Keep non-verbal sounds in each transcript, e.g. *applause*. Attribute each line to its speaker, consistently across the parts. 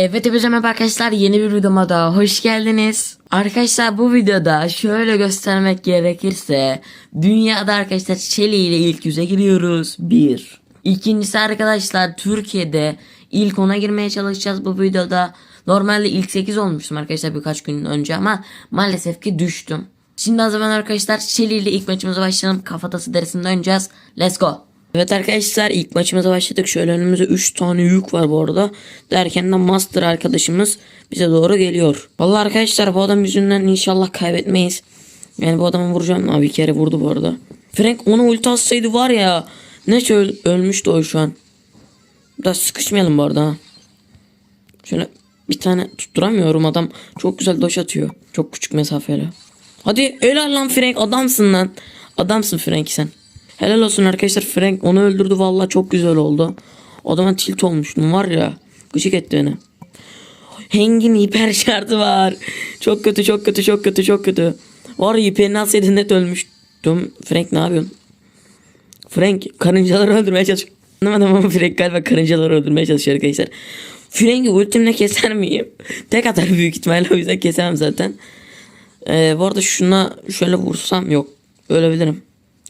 Speaker 1: Evet hepinize merhaba arkadaşlar yeni bir videoma daha hoş geldiniz. Arkadaşlar bu videoda şöyle göstermek gerekirse dünyada arkadaşlar Shelly ile ilk yüze giriyoruz. Bir. İkincisi arkadaşlar Türkiye'de ilk ona girmeye çalışacağız bu videoda. Normalde ilk 8 olmuştum arkadaşlar birkaç gün önce ama maalesef ki düştüm. Şimdi o zaman arkadaşlar Shelly ile ilk maçımıza başlayalım. Kafatası derisinde oynayacağız. Let's go. Evet arkadaşlar ilk maçımıza başladık. Şöyle önümüzde 3 tane yük var bu arada. Derken de Master arkadaşımız bize doğru geliyor. Vallahi arkadaşlar bu adam yüzünden inşallah kaybetmeyiz. Yani bu adamı vuracağım. Abi bir kere vurdu bu arada. Frank onu ulti atsaydı var ya. Ne öl ölmüştü o şu an. Biraz sıkışmayalım bu arada. Şöyle bir tane tutturamıyorum adam. Çok güzel doş atıyor. Çok küçük mesafeyle. Hadi helal lan Frank adamsın lan. Adamsın Frank sen. Helal olsun arkadaşlar Frank onu öldürdü vallahi çok güzel oldu. Adama tilt olmuştum var ya. Gıcık etti beni. Hengin hiper şartı var. Çok kötü çok kötü çok kötü çok kötü. Var ya hiperini alsaydı net ölmüştüm. Frank ne yapıyorsun? Frank karıncaları öldürmeye çalışıyor. Anlamadım ama Frank galiba karıncaları öldürmeye çalışıyor arkadaşlar. Frank'i ultimle keser miyim? Tek atar büyük ihtimalle o yüzden kesemem zaten. Ee, bu arada şuna şöyle vursam yok. Ölebilirim.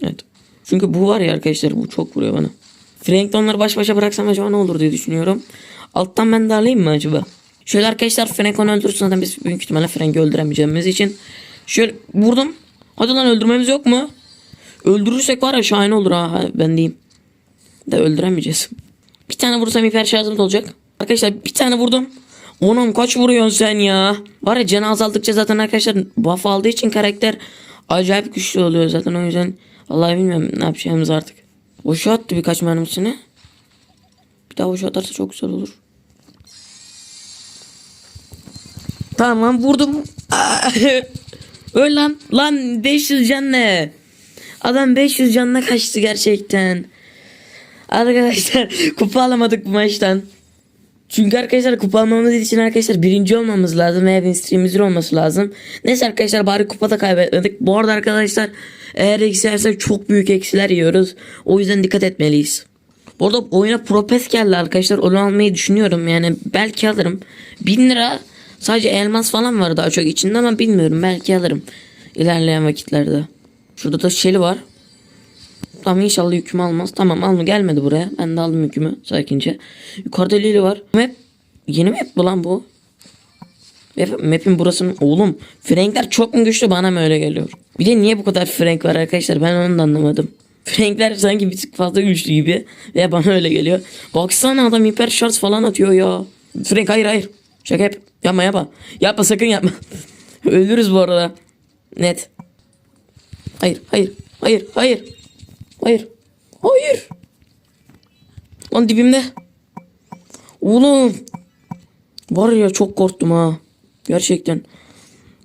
Speaker 1: Evet. Çünkü bu var ya arkadaşlar bu çok vuruyor bana. Frank'le onları baş başa bıraksam acaba ne olur diye düşünüyorum. Alttan ben de alayım mı acaba? Şöyle arkadaşlar Frank onu öldürürse zaten biz büyük ihtimalle Frank'i öldüremeyeceğimiz için. Şöyle vurdum. Hadi lan öldürmemiz yok mu? Öldürürsek var ya şahane olur ha. Ben diyeyim. De öldüremeyeceğiz. Bir tane vursam hiper şarjım da olacak. Arkadaşlar bir tane vurdum. Onum kaç vuruyorsun sen ya? Var ya canı azaldıkça zaten arkadaşlar buff aldığı için karakter acayip güçlü oluyor zaten o yüzden vallahi bilmiyorum ne yapacağımız artık. Boşa attı birkaç mermisini. Bir daha boşa atarsa çok güzel olur. Tamam vurdum. *laughs* Öl lan. Lan 500 can ne? Adam 500 canına kaçtı gerçekten. Arkadaşlar *laughs* kupa alamadık bu maçtan. Çünkü arkadaşlar kupa almamız için arkadaşlar birinci olmamız lazım veya win streamimizin olması lazım. Neyse arkadaşlar bari kupada kaybetmedik. Bu arada arkadaşlar eğer eksi yersek çok büyük eksiler yiyoruz. O yüzden dikkat etmeliyiz. Bu arada oyuna propes geldi arkadaşlar. Onu almayı düşünüyorum yani belki alırım. 1000 lira sadece elmas falan var daha çok içinde ama bilmiyorum belki alırım. ilerleyen vakitlerde. Şurada da şeli var. Tamam inşallah yükümü almaz. Tamam alma gelmedi buraya. Ben de aldım yükümü sakince. Yukarıda Lili var. Map yeni map bu lan bu. Map, map'in burasının oğlum Frankler çok mu güçlü bana mı öyle geliyor? Bir de niye bu kadar Frank var arkadaşlar ben onu da anlamadım. Frankler sanki bir tık fazla güçlü gibi veya bana öyle geliyor. Baksana adam hiper şarj falan atıyor ya. Frank hayır hayır. Şaka yap. Yapma yapma. Yapma sakın yapma. *laughs* Ölürüz bu arada. Net. Hayır hayır hayır hayır. Hayır. Hayır. Lan dibimde. Oğlum. Var ya çok korktum ha. Gerçekten.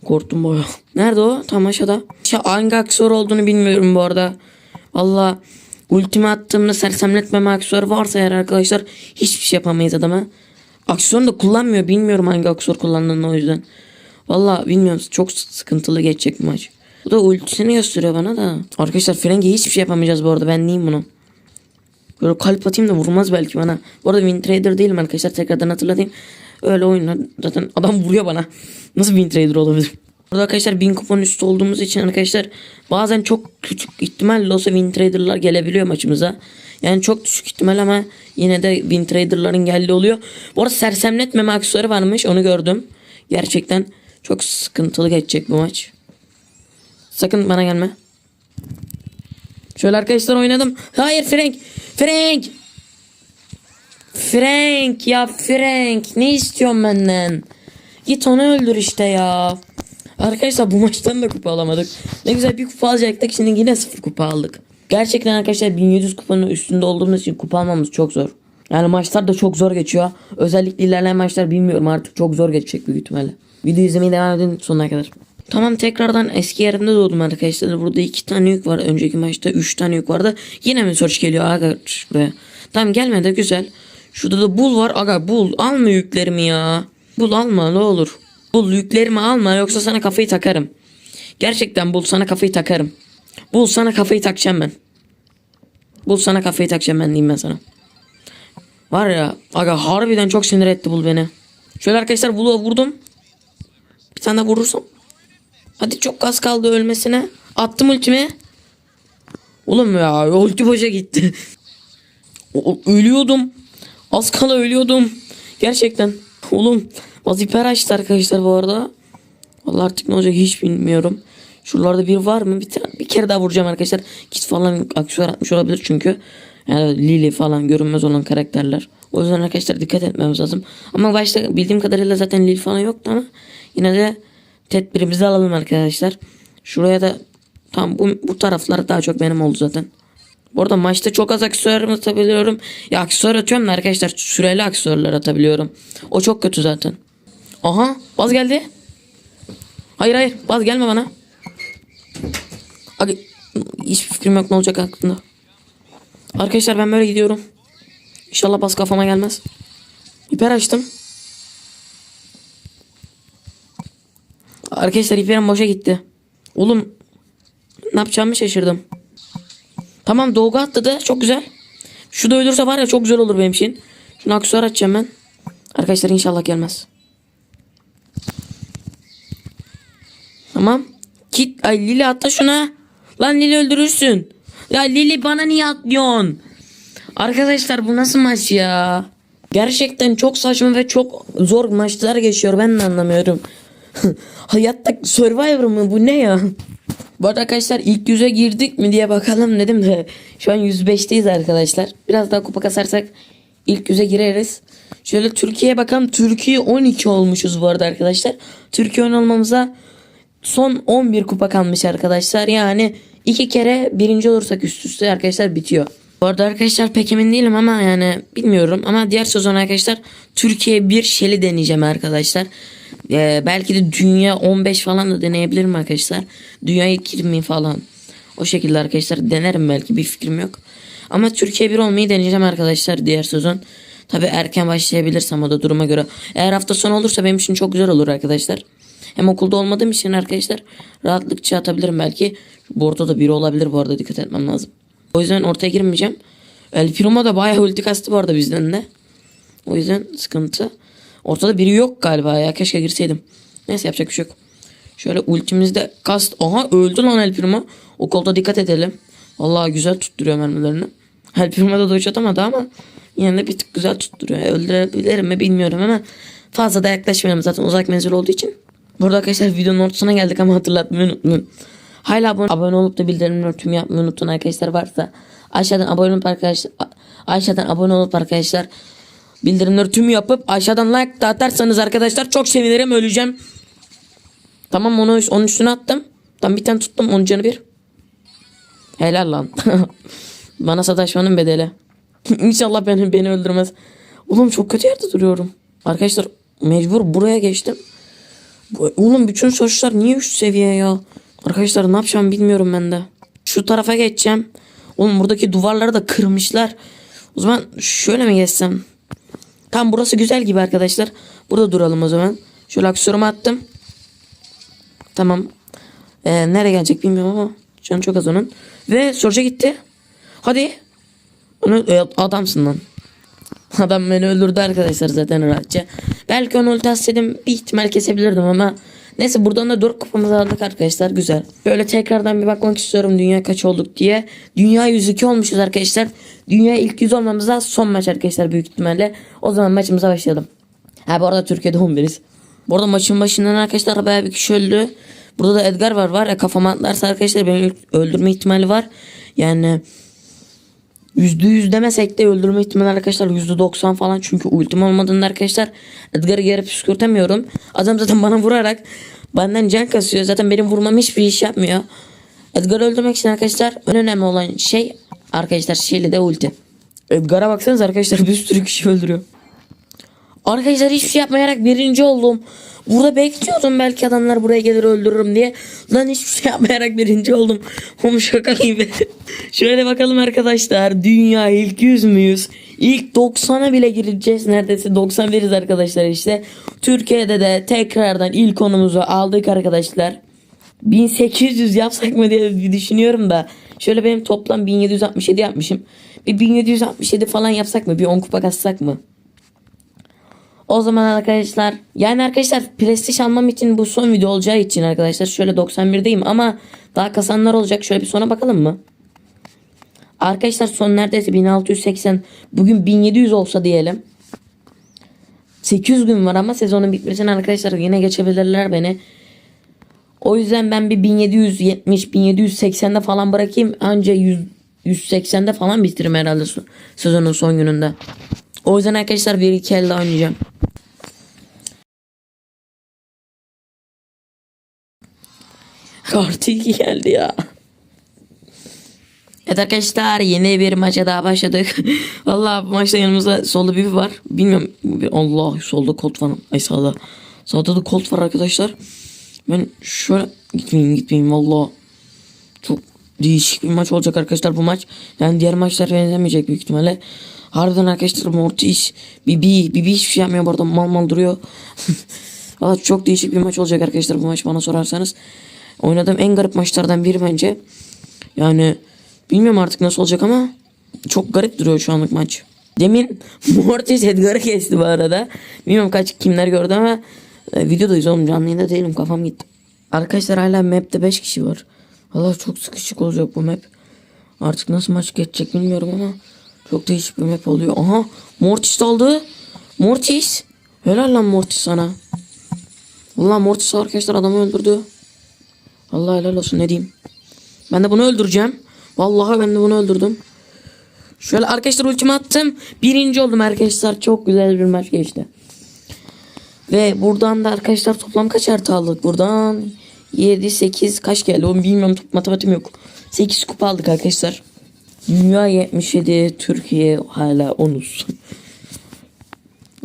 Speaker 1: Korktum baya. Nerede o? Tam aşağıda. Ya hangi aksor olduğunu bilmiyorum bu arada. Valla ultime attığımda sersemletmeme aksor varsa eğer arkadaşlar hiçbir şey yapamayız adama. Aksiyonu da kullanmıyor. Bilmiyorum hangi aksor kullandığını o yüzden. Valla bilmiyorum. Çok sıkıntılı geçecek maç. Bu da ultisini gösteriyor bana da. Arkadaşlar Frenge hiçbir şey yapamayacağız bu arada. Ben diyeyim bunu. Böyle kalp atayım da vurmaz belki bana. Bu arada Win Trader değilim arkadaşlar. Tekrardan hatırlatayım. Öyle oyunlar zaten adam vuruyor bana. Nasıl Win Trader olabilir? Burada arkadaşlar 1000 kupon üstü olduğumuz için arkadaşlar bazen çok küçük ihtimalle olsa Win Trader'lar gelebiliyor maçımıza. Yani çok düşük ihtimal ama yine de Win Trader'ların geldiği oluyor. Bu arada sersemletmeme aksesuarı varmış onu gördüm. Gerçekten çok sıkıntılı geçecek bu maç. Sakın bana gelme. Şöyle arkadaşlar oynadım. Hayır Frank. Frank. Frank ya Frank. Ne istiyorsun benden? Git onu öldür işte ya. Arkadaşlar bu maçtan da kupa alamadık. Ne güzel bir kupa alacaktık. Şimdi yine sıfır kupa aldık. Gerçekten arkadaşlar 1700 kupanın üstünde olduğumuz için kupa almamız çok zor. Yani maçlar da çok zor geçiyor. Özellikle ilerleyen maçlar bilmiyorum artık çok zor geçecek büyük ihtimalle. Video izlemeye devam edin sonuna kadar. Tamam tekrardan eski yerimde doğdum arkadaşlar. Burada iki tane yük var. Önceki maçta üç tane yük vardı. Yine mi search geliyor aga buraya. Tamam gelmedi güzel. Şurada da bul var. Aga bul alma yüklerimi ya. Bul alma ne olur. Bul yüklerimi alma yoksa sana kafayı takarım. Gerçekten bul sana kafayı takarım. Bul sana kafayı takacağım ben. Bul sana kafayı takacağım ben diyeyim ben sana. Var ya aga harbiden çok sinir etti bul beni. Şöyle arkadaşlar Blue'a vurdum. Bir tane daha vurursam. Hadi çok gaz kaldı ölmesine. Attım ultimi. Oğlum ya ulti boşa gitti. Ölüyordum. Az kala ölüyordum. Gerçekten. Oğlum vazifer açtı arkadaşlar bu arada. Vallahi artık ne olacak hiç bilmiyorum. Şuralarda bir var mı? Bir, bir kere daha vuracağım arkadaşlar. Kit falan aksesuar atmış olabilir çünkü. Yani Lily falan görünmez olan karakterler. O yüzden arkadaşlar dikkat etmemiz lazım. Ama başta bildiğim kadarıyla zaten Lily falan yoktu ama yine de tedbirimizi alalım arkadaşlar. Şuraya da tam bu, bu taraflar daha çok benim oldu zaten. Bu arada maçta çok az aksesuar atabiliyorum. Ya aksesuar atıyorum da arkadaşlar süreli aksesuarlar atabiliyorum. O çok kötü zaten. Aha baz geldi. Hayır hayır baz gelme bana. Abi hiçbir fikrim yok ne olacak aklımda. Arkadaşlar ben böyle gidiyorum. İnşallah baz kafama gelmez. Hiper açtım. Arkadaşlar hiperim boşa gitti. Oğlum ne yapacağımı şaşırdım. Tamam dolgu atladı. Çok güzel. Şu da ölürse var ya çok güzel olur benim için. Şunu aksesuar atacağım ben. Arkadaşlar inşallah gelmez. Tamam. Git. Ay Lili atla şuna. Lan Lili öldürürsün. Ya Lili bana niye atlıyorsun? Arkadaşlar bu nasıl maç ya? Gerçekten çok saçma ve çok zor maçlar geçiyor. Ben de anlamıyorum. *laughs* Hayatta Survivor mı bu ne ya? Bu arada arkadaşlar ilk yüze girdik mi diye bakalım dedim de şu an 105'teyiz arkadaşlar. Biraz daha kupa kasarsak ilk yüze gireriz. Şöyle Türkiye'ye bakalım. Türkiye 12 olmuşuz bu arada arkadaşlar. Türkiye 10 olmamıza son 11 kupa kalmış arkadaşlar. Yani iki kere birinci olursak üst üste arkadaşlar bitiyor. Bu arada arkadaşlar pek emin değilim ama yani bilmiyorum. Ama diğer sezon arkadaşlar Türkiye bir şeli deneyeceğim arkadaşlar. Ee, belki de dünya 15 falan da deneyebilirim arkadaşlar. Dünya ilk 20 falan. O şekilde arkadaşlar denerim belki bir fikrim yok. Ama Türkiye bir olmayı deneyeceğim arkadaşlar diğer sezon. Tabi erken başlayabilirsem o da duruma göre. Eğer hafta sonu olursa benim için çok güzel olur arkadaşlar. Hem okulda olmadığım için arkadaşlar rahatlıkça atabilirim belki. Bu ortada biri olabilir bu arada dikkat etmem lazım. O yüzden ortaya girmeyeceğim. El Primo da bayağı ulti kastı bu arada bizden de. O yüzden sıkıntı. Ortada biri yok galiba ya. Keşke girseydim. Neyse yapacak bir şey yok. Şöyle ultimizde kast. Aha öldü lan El Primo. O kolda dikkat edelim. Vallahi güzel tutturuyor mermilerini. El Primo da dodge atamadı ama yine de bir tık güzel tutturuyor. Öldürebilirim mi bilmiyorum ama fazla da yaklaşmayalım zaten uzak menzil olduğu için. Burada arkadaşlar videonun ortasına geldik ama hatırlatmayı unutmayın. Hala abone, abone olup da bildirimleri tüm yapmayı unutun arkadaşlar varsa aşağıdan abone olup arkadaşlar aşağıdan abone olup arkadaşlar bildirimleri tüm yapıp aşağıdan like da atarsanız arkadaşlar çok sevinirim öleceğim. Tamam onu onun üstüne attım. Tam bir tane tuttum onun canı bir. Helal lan. *laughs* Bana sataşmanın bedeli. *laughs* İnşallah beni, beni öldürmez. Oğlum çok kötü yerde duruyorum. Arkadaşlar mecbur buraya geçtim. Oğlum bütün sonuçlar niye üst seviye ya? Arkadaşlar ne yapacağım bilmiyorum ben de. Şu tarafa geçeceğim. Oğlum buradaki duvarları da kırmışlar. O zaman şöyle mi geçsem? Tam burası güzel gibi arkadaşlar. Burada duralım o zaman. Şöyle aksesuarımı attım. Tamam. Ee, nereye gelecek bilmiyorum ama. Canı çok az onun. Ve Sorca gitti. Hadi. Onu, e, adamsın lan. Adam beni öldürdü arkadaşlar zaten rahatça. Belki onu ulti atsaydım bir ihtimal kesebilirdim ama neyse buradan da 4 kupamızı aldık arkadaşlar güzel. Böyle tekrardan bir bakmak istiyorum dünya kaç olduk diye. Dünya 102 olmuşuz arkadaşlar. Dünya ilk 100 olmamıza son maç arkadaşlar büyük ihtimalle. O zaman maçımıza başlayalım. Ha bu arada Türkiye'de 11'iz. Bu arada maçın başından arkadaşlar bayağı bir kişi öldü. Burada da Edgar var var ya kafama atlarsa arkadaşlar beni öldürme ihtimali var. Yani Yüzde yüz demesek de öldürme ihtimali arkadaşlar yüzde doksan falan çünkü ultim olmadığında arkadaşlar Edgar'ı geri püskürtemiyorum. Adam zaten bana vurarak benden can kasıyor. Zaten benim vurmam hiçbir iş yapmıyor. Edgar'ı öldürmek için arkadaşlar en önemli olan şey arkadaşlar şeyle de ulti. Edgar'a baksanız arkadaşlar bir sürü kişi öldürüyor. Arkadaşlar hiçbir şey yapmayarak birinci oldum. Burada bekliyordum belki adamlar buraya gelir öldürürüm diye. Lan hiçbir şey yapmayarak birinci oldum. Oğlum şaka gibi. *laughs* Şöyle bakalım arkadaşlar. Dünya ilk 100 müyüz? İlk 90'a bile gireceğiz. Neredeyse 90 veririz arkadaşlar işte. Türkiye'de de tekrardan ilk konumuzu aldık arkadaşlar. 1800 yapsak mı diye düşünüyorum da. Şöyle benim toplam 1767 yapmışım. Bir 1767 falan yapsak mı? Bir 10 kupa kassak mı? O zaman arkadaşlar yani arkadaşlar PlayStation almam için bu son video olacağı için arkadaşlar şöyle 91'deyim ama daha kasanlar olacak. Şöyle bir sona bakalım mı? Arkadaşlar son neredeyse 1680 bugün 1700 olsa diyelim. 800 gün var ama sezonun bitmesine arkadaşlar yine geçebilirler beni. O yüzden ben bir 1770 1780'de falan bırakayım. Anca 100 180'de falan bitiririm herhalde sezonun son gününde. O yüzden arkadaşlar bir iki elde oynayacağım. *laughs* Artı geldi ya. Evet arkadaşlar yeni bir maça daha başladık. *laughs* Vallahi bu maçta yanımızda solda bir var. Bilmiyorum. Allah solda Colt var. Ay sağda. Sağda da Colt var arkadaşlar. Ben şöyle gitmeyeyim gitmeyeyim valla. Çok değişik bir maç olacak arkadaşlar bu maç. Yani diğer maçlar benzemeyecek büyük ihtimalle. Harbiden arkadaşlar Mortis, Bibi, Bibi hiçbir şey yapmıyor bu arada mal mal duruyor. *laughs* Valla çok değişik bir maç olacak arkadaşlar bu maç bana sorarsanız. Oynadığım en garip maçlardan biri bence. Yani bilmiyorum artık nasıl olacak ama çok garip duruyor şu anlık maç. Demin *laughs* Mortis Edgar'ı kesti bu arada. Bilmiyorum kaç kimler gördü ama e, videodayız oğlum canlı yayında değilim kafam gitti. Arkadaşlar hala map'te 5 kişi var. Valla çok sıkışık olacak bu map. Artık nasıl maç geçecek bilmiyorum ama çok değişik bir map oluyor. Aha Mortis aldı. Mortis. Helal lan Mortis sana. Valla Mortis arkadaşlar adamı öldürdü. Allah helal olsun ne diyeyim. Ben de bunu öldüreceğim. Vallahi ben de bunu öldürdüm. Şöyle arkadaşlar ultimi attım. Birinci oldum arkadaşlar. Çok güzel bir maç geçti. Ve buradan da arkadaşlar toplam kaç artı aldık? Buradan 7, 8 kaç geldi? Onu bilmiyorum. Matematiğim yok. 8 kupa aldık arkadaşlar. Dünya 77, Türkiye hala 10'uz.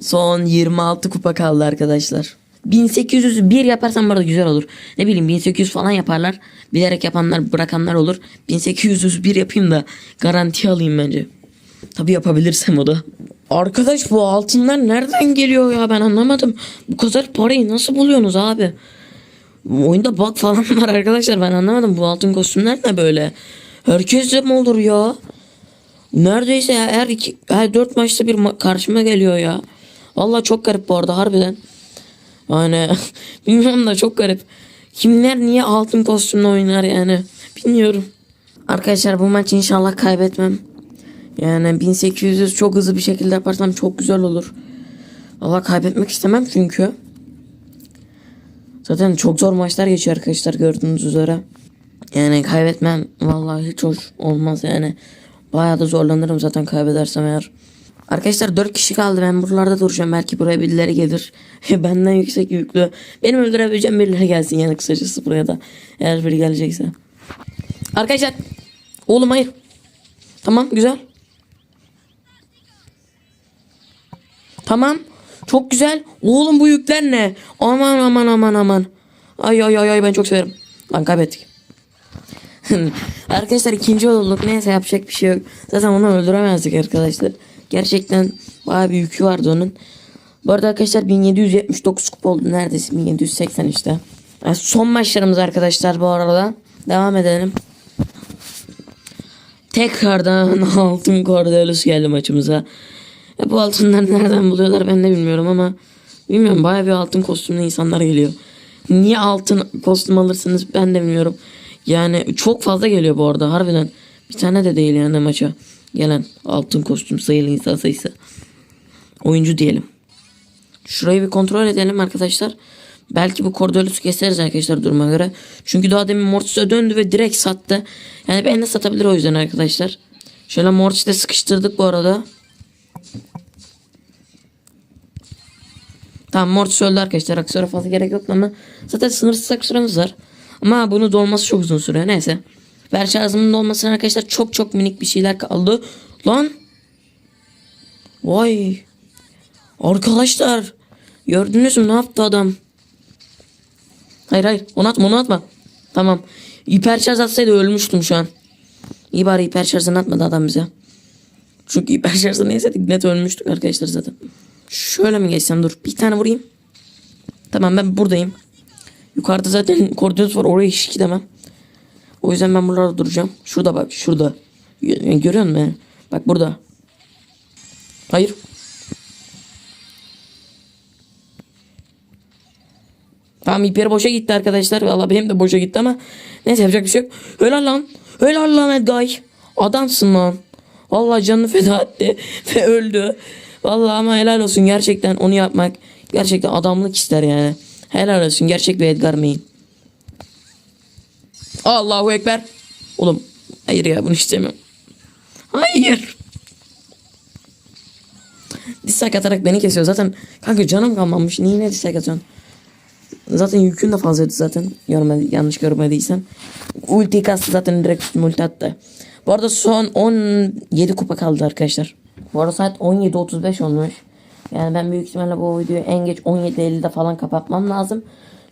Speaker 1: Son 26 kupa kaldı arkadaşlar. 1801 yaparsam bu arada güzel olur. Ne bileyim 1800 falan yaparlar. Bilerek yapanlar bırakanlar olur. 1801 yapayım da garanti alayım bence. Tabi yapabilirsem o da. Arkadaş bu altınlar nereden geliyor ya ben anlamadım. Bu kadar parayı nasıl buluyorsunuz abi? Oyunda bug falan *laughs* var arkadaşlar ben anlamadım. Bu altın kostümler ne böyle? Herkes de mi olur ya? Neredeyse her iki, her dört maçta bir ma- karşıma geliyor ya. Vallahi çok garip bu arada harbiden. Yani *laughs* bilmiyorum da çok garip. Kimler niye altın kostümle oynar yani bilmiyorum. Arkadaşlar bu maç inşallah kaybetmem. Yani 1800 çok hızlı bir şekilde yaparsam çok güzel olur. Valla kaybetmek istemem çünkü. Zaten çok zor maçlar geçiyor arkadaşlar gördüğünüz üzere. Yani kaybetmem vallahi hiç hoş olmaz yani. Bayağı da zorlanırım zaten kaybedersem eğer. Arkadaşlar 4 kişi kaldı ben buralarda duracağım belki buraya birileri gelir. *laughs* Benden yüksek yüklü. Benim öldürebileceğim birileri gelsin yani kısacası buraya da. Eğer biri gelecekse. Arkadaşlar. Oğlum hayır. Tamam güzel. Tamam. Çok güzel. Oğlum bu yükler ne? Aman aman aman aman. Ay ay ay ay ben çok severim. Lan kaybettik. *laughs* arkadaşlar ikinci olduk. Neyse yapacak bir şey yok. Zaten onu öldüremezdik arkadaşlar. Gerçekten bayağı bir yükü vardı onun. Bu arada arkadaşlar 1779 kupa oldu. Neredeyse 1780 işte. Yani son maçlarımız arkadaşlar bu arada. Devam edelim. Tekrardan *laughs* altın Cordelius geldi maçımıza. Ya bu altınları nereden buluyorlar ben de bilmiyorum ama bilmiyorum bayağı bir altın kostümlü insanlar geliyor. Niye altın kostüm alırsınız ben de bilmiyorum. Yani çok fazla geliyor bu arada harbiden. Bir tane de değil yani maça gelen altın kostüm sayılı insan sayısı. Oyuncu diyelim. Şurayı bir kontrol edelim arkadaşlar. Belki bu Cordelius'u keseriz arkadaşlar duruma göre. Çünkü daha demin Mortis'e döndü ve direkt sattı. Yani ben de satabilir o yüzden arkadaşlar. Şöyle Mortis'te sıkıştırdık bu arada. Tamam Mortis öldü arkadaşlar. Aksiyona fazla gerek yok ama zaten sınırsız aksiyonumuz var. Ama bunu dolması çok uzun sürüyor. Neyse. Ver şarjımın dolmasına arkadaşlar çok çok minik bir şeyler kaldı. Lan. Vay. Arkadaşlar. Gördünüz mü ne yaptı adam? Hayır hayır onu atma onu atma. Tamam. Hiper şarj atsaydı ölmüştüm şu an. İyi bari hiper şarjını atmadı adam bize. Çünkü hiper şarjını yeseydik net ölmüştük arkadaşlar zaten. Şöyle mi geçsem dur. Bir tane vurayım. Tamam ben buradayım. Yukarıda zaten *laughs* koordinat var. Oraya hiç gidemem. O yüzden ben buralarda duracağım. Şurada bak şurada. Gö- Görüyor musun? Bak burada. Hayır. Tamam hiper boşa gitti arkadaşlar. Valla benim de boşa gitti ama neyse yapacak bir şey yok. Helal lan. Helal lan Edgay. Adamsın lan. Valla canını feda etti *laughs* ve öldü. Valla ama helal olsun gerçekten onu yapmak gerçekten adamlık ister yani. Helal olsun gerçek bir Edgar Main. Allahu Ekber. Oğlum hayır ya bunu istemiyorum. Hayır. Dislike atarak beni kesiyor. Zaten kanka canım kalmamış. Niye ne dislike atıyorsun? Zaten yükün de fazlaydı zaten. Görmedi, yanlış görmediysen. Ulti kastı zaten direkt üstüme attı. Bu arada son 17 kupa kaldı arkadaşlar. Bu arada saat 17.35 olmuş. Yani ben büyük ihtimalle bu videoyu en geç 17.50'de falan kapatmam lazım.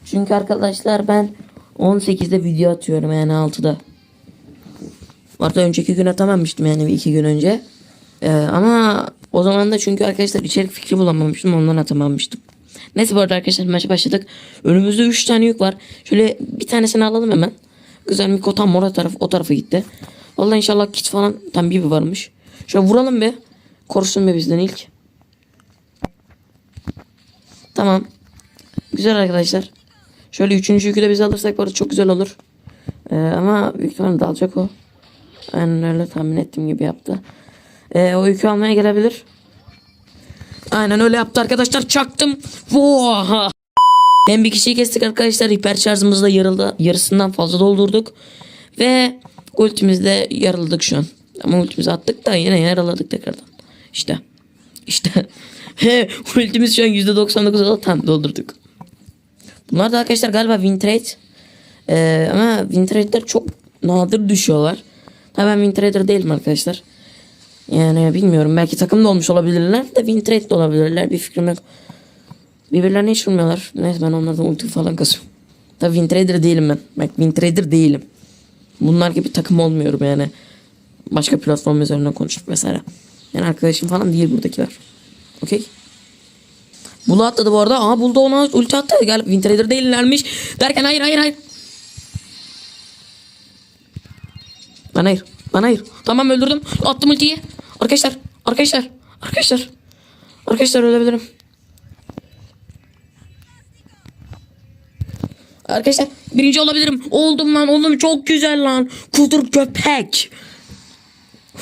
Speaker 1: Çünkü arkadaşlar ben 18'de video atıyorum yani 6'da. Bu arada önceki gün atamamıştım yani iki gün önce. Ee, ama o zaman da çünkü arkadaşlar içerik fikri bulamamıştım ondan atamamıştım. Neyse bu arada arkadaşlar maça başladık. Önümüzde 3 tane yük var. Şöyle bir tanesini alalım hemen. Güzel Miko tam orada taraf, o tarafa gitti. Vallahi inşallah kit falan tam bir varmış. Şöyle vuralım bir. Korusun be bizden ilk. Tamam. Güzel arkadaşlar. Şöyle üçüncü yükü de biz alırsak bu çok güzel olur. Ee, ama büyük ihtimalle dalacak o. Aynen öyle tahmin ettiğim gibi yaptı. Ee, o yükü almaya gelebilir. Aynen öyle yaptı arkadaşlar. Çaktım. Voha. Hem bir kişiyi kestik arkadaşlar. Hiper şarjımızı da yarıldı, yarısından fazla doldurduk. Ve ultimizde yaraladık şu an. Ama ultimizi attık da yine yaraladık tekrardan. İşte. İşte. *laughs* Ultimiz şu an %99 oldu. Tam doldurduk. Bunlar da arkadaşlar galiba win trade. Ee, ama win trade'ler çok nadir düşüyorlar. Tabii ben win trader değilim arkadaşlar. Yani bilmiyorum belki takımda olmuş olabilirler de win trade de olabilirler bir fikrim yok. Birbirlerine hiç vurmuyorlar. Neyse ben onlardan ulti falan kasıyorum. Tabii win trader değilim ben. Bak win trader değilim. Bunlar gibi takım olmuyorum yani. Başka platform üzerinden konuşup mesela. Yani arkadaşım falan değil buradakiler. Okey. Bulu atladı bu arada. Aha buldu ona ulti attı. Gel win trader değillermiş. Derken hayır hayır hayır. Bana hayır. Bana hayır. Tamam öldürdüm. Attım ultiyi. Arkadaşlar. Arkadaşlar. Arkadaşlar. Arkadaşlar ölebilirim. Arkadaşlar birinci olabilirim. Oldum lan oğlum çok güzel lan. Kudur köpek.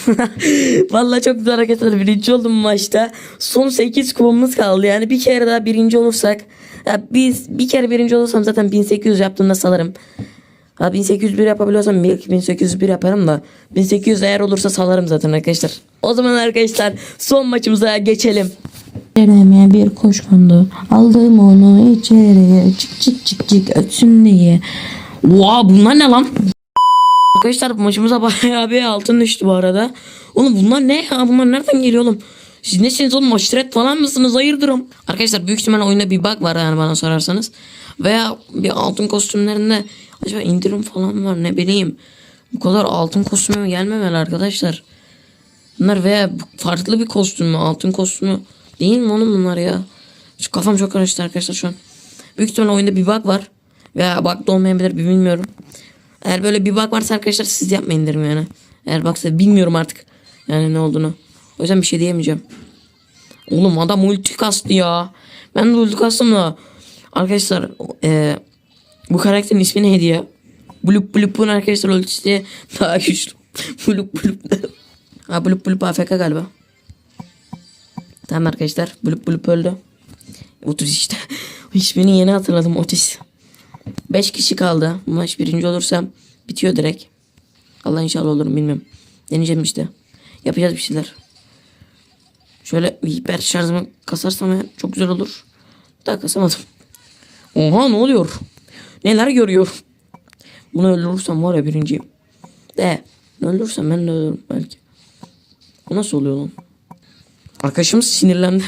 Speaker 1: *laughs* Vallahi çok güzel hareketler. Birinci oldum maçta. Son 8 kupamız kaldı. Yani bir kere daha birinci olursak. Ya biz bir kere birinci olursam zaten 1800 yaptığımda salarım. Ha 1801 yapabiliyorsam belki 1801 yaparım da 1800 eğer olursa salarım zaten arkadaşlar. O zaman arkadaşlar son maçımıza geçelim.
Speaker 2: Deneme bir kuş kondu. Aldım onu içeriye. Çık çık çık çık ötsün diye.
Speaker 1: Oha bunlar ne lan? Arkadaşlar maçımıza *laughs* bayağı bir altın düştü bu arada. Oğlum bunlar ne ya? Bunlar nereden geliyor oğlum? Siz nesiniz oğlum? Maçret falan mısınız? Hayırdırım. Arkadaşlar büyük ihtimalle oyunda bir bug var yani bana sorarsanız. Veya bir altın kostümlerinde acaba indirim falan var ne bileyim. Bu kadar altın kostümü gelmemeli arkadaşlar. Bunlar veya farklı bir kostüm mü? Altın kostümü değil mi oğlum bunlar ya? Şu kafam çok karıştı arkadaşlar şu an. Büyük ihtimalle oyunda bir bug var. Veya bug da olmayabilir bilmiyorum. Eğer böyle bir bug varsa arkadaşlar siz yapmayın derim yani. Eğer bugsa bilmiyorum artık. Yani ne olduğunu. O yüzden bir şey diyemeyeceğim. Oğlum adam ulti kastı ya. Ben de ulti kastım da. Arkadaşlar e, bu karakterin ismi neydi ya? Blup Blup'un arkadaşlar ultisi daha güçlü. *laughs* Blup Blup. ha Blup Blup AFK galiba. Tamam arkadaşlar. Blup Blup öldü. Otis işte. *laughs* İsmini yeni hatırladım Otis. 5 kişi kaldı. Bu maç birinci olursam bitiyor direkt. Allah inşallah olurum bilmiyorum. Deneyeceğim işte. Yapacağız bir şeyler. Şöyle hiper şarjımı kasarsam eğer çok güzel olur. Daha kasamadım. Oha ne oluyor? Neler görüyor? Bunu öldürürsem var ya birinciyim. De öldürürsem ben de ölürüm belki. Bu nasıl oluyor lan? Arkadaşımız sinirlendi.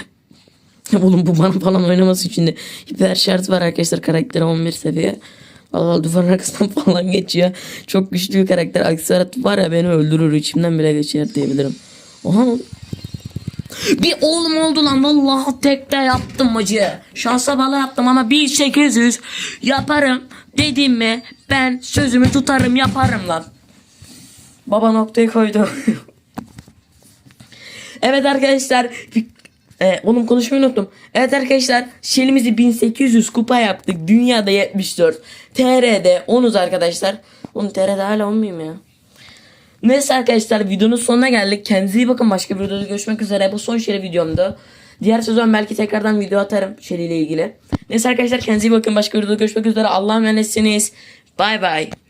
Speaker 1: *laughs* Oğlum bu bana falan oynamasın şimdi. Hiper şart var arkadaşlar karakteri 11 seviye. Allah duvarın arkasından *laughs* falan geçiyor. Çok güçlü bir karakter. Aksarat var ya beni öldürür. içimden bile geçer diyebilirim. Oha. Bir oğlum oldu lan. Vallahi tekte yaptım macı. Şansa bağlı yaptım ama 1800 yaparım. Dedim mi ben sözümü tutarım yaparım lan. Baba noktayı koydu. *laughs* evet arkadaşlar Ee, oğlum konuşmayı unuttum. Evet arkadaşlar Shell'imizi 1800 kupa yaptık. Dünyada 74. TR'de 10'uz arkadaşlar. Oğlum TR'de hala 10 muyum ya? Neyse arkadaşlar videonun sonuna geldik. Kendinize iyi bakın. Başka bir videoda görüşmek üzere. Bu son Shelly videomdu. Diğer sezon belki tekrardan video atarım Shelly ile ilgili. Neyse arkadaşlar kendinize iyi bakın. Başka bir videoda görüşmek üzere. Allah'a emanetsiniz. Bay bay.